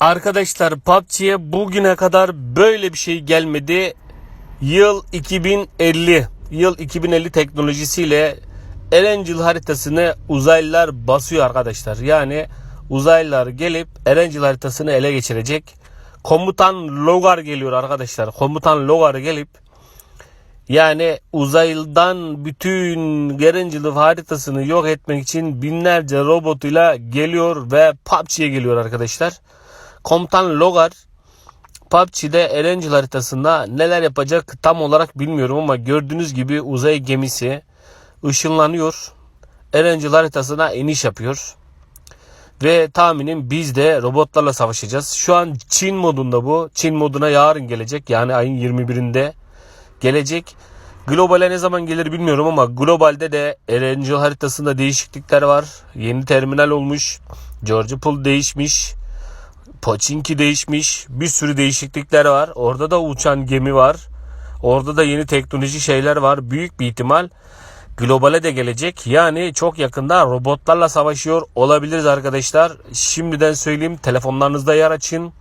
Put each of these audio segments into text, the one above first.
Arkadaşlar PUBG'ye bugüne kadar böyle bir şey gelmedi. Yıl 2050. Yıl 2050 teknolojisiyle Erencil haritasını uzaylılar basıyor arkadaşlar. Yani uzaylılar gelip Erencil haritasını ele geçirecek. Komutan Logar geliyor arkadaşlar. Komutan Logar gelip yani uzaylıdan bütün Erencil haritasını yok etmek için binlerce robotuyla geliyor ve PUBG'ye geliyor arkadaşlar. Komutan Logar PUBG'de Erencil haritasında neler yapacak tam olarak bilmiyorum ama gördüğünüz gibi uzay gemisi ışınlanıyor. Erencil haritasına iniş yapıyor. Ve tahminim biz de robotlarla savaşacağız. Şu an Çin modunda bu. Çin moduna yarın gelecek. Yani ayın 21'inde gelecek. Globale ne zaman gelir bilmiyorum ama globalde de Erencil haritasında değişiklikler var. Yeni terminal olmuş. George Pool değişmiş. Pochinki değişmiş. Bir sürü değişiklikler var. Orada da uçan gemi var. Orada da yeni teknoloji şeyler var. Büyük bir ihtimal globale de gelecek. Yani çok yakında robotlarla savaşıyor olabiliriz arkadaşlar. Şimdiden söyleyeyim telefonlarınızda yer açın.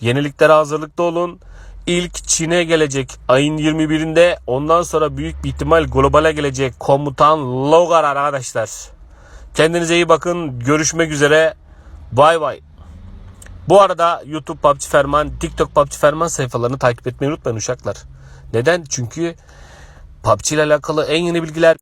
Yeniliklere hazırlıklı olun. İlk Çin'e gelecek ayın 21'inde. Ondan sonra büyük bir ihtimal globale gelecek komutan Logar arkadaşlar. Kendinize iyi bakın. Görüşmek üzere. Bay bay. Bu arada YouTube PUBG Ferman, TikTok PUBG Ferman sayfalarını takip etmeyi unutmayın uşaklar. Neden? Çünkü PUBG ile alakalı en yeni bilgiler